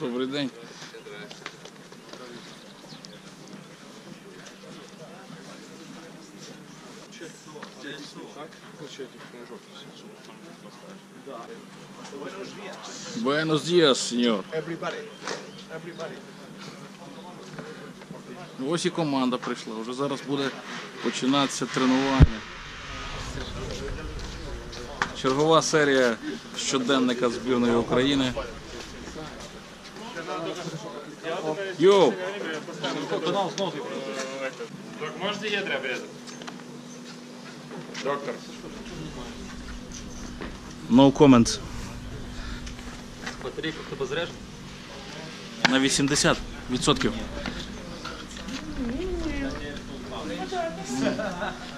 Добрий день. Buenos días, señor. Ось і команда прийшла. Вже зараз буде починатися тренування. Чергова серія щоденника збірної України. Йоу! Док, можете ядра обрезать? Доктор. No comments. Батарейку хто позреш? На 80%.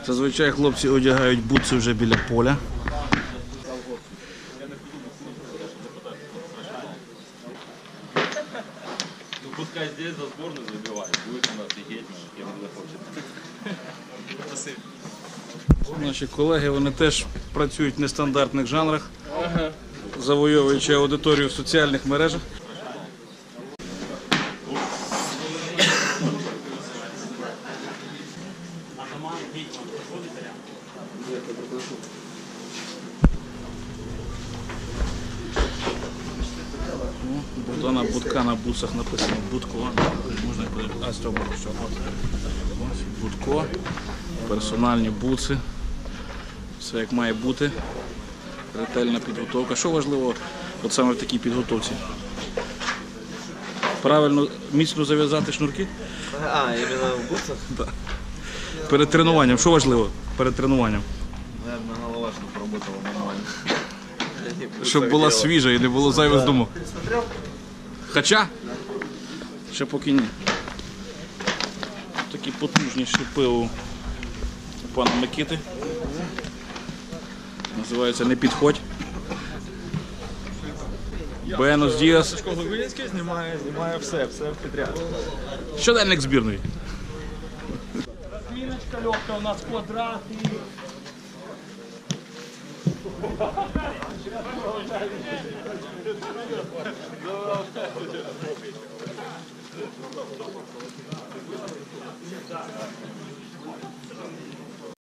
Зазвичай хлопці одягають бутси вже біля поля. Пускай здесь за сборную забивает. Будет он офигеть, кем захочет. Наші колеги вони теж працюють в нестандартних жанрах, завойовуючи аудиторію в соціальних мережах. О, Богдана Будка на бусах написано Будко. Можна. А, з цього. Ось Будко. Персональні буци. Все як має бути. Ретельна підготовка. Що важливо от саме в такій підготовці? Правильно міцно зав'язати шнурки А, именно в бутсах? перед тренуванням. Що важливо перед тренуванням? Наверное, голова, чтобы работала нормально. Щоб була свіжа і не було зайвих думок. Хоча ще поки ні. Такі потужні шипи у пана Микити. Називається Не підходь. Бенос Діас. Глубинський знімає, знімає все, все підряд. Щоденник збірної. Міночка легка, у нас квадрат і Thank you.